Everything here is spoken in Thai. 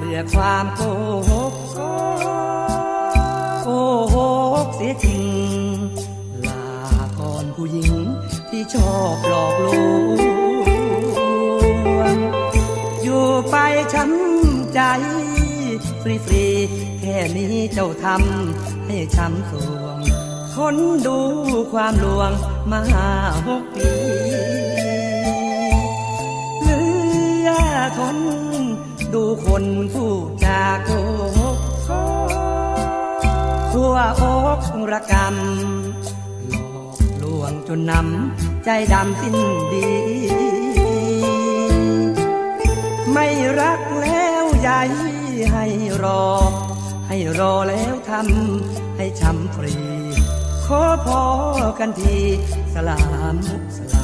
พื่อความโกหกโกหกเสียจริง ลาก่อนผู้หญิงที่ชอบหลอกลวงอยู่ไปช้ำใจ ฟรีๆแค่นี้เจ้าทำให้ช้ำสวงคนดูความลวงมาหกปีเหลือทน ดูคนผู้จาโกหกทั่วอกระกรรมหลอกลวงจนนำใจดำสิ้นดี ไม่รักแล้วใยให้รอ ให้รอแล้วทำให้ช้ำฟรี ขอพอกันทีสลามสลาม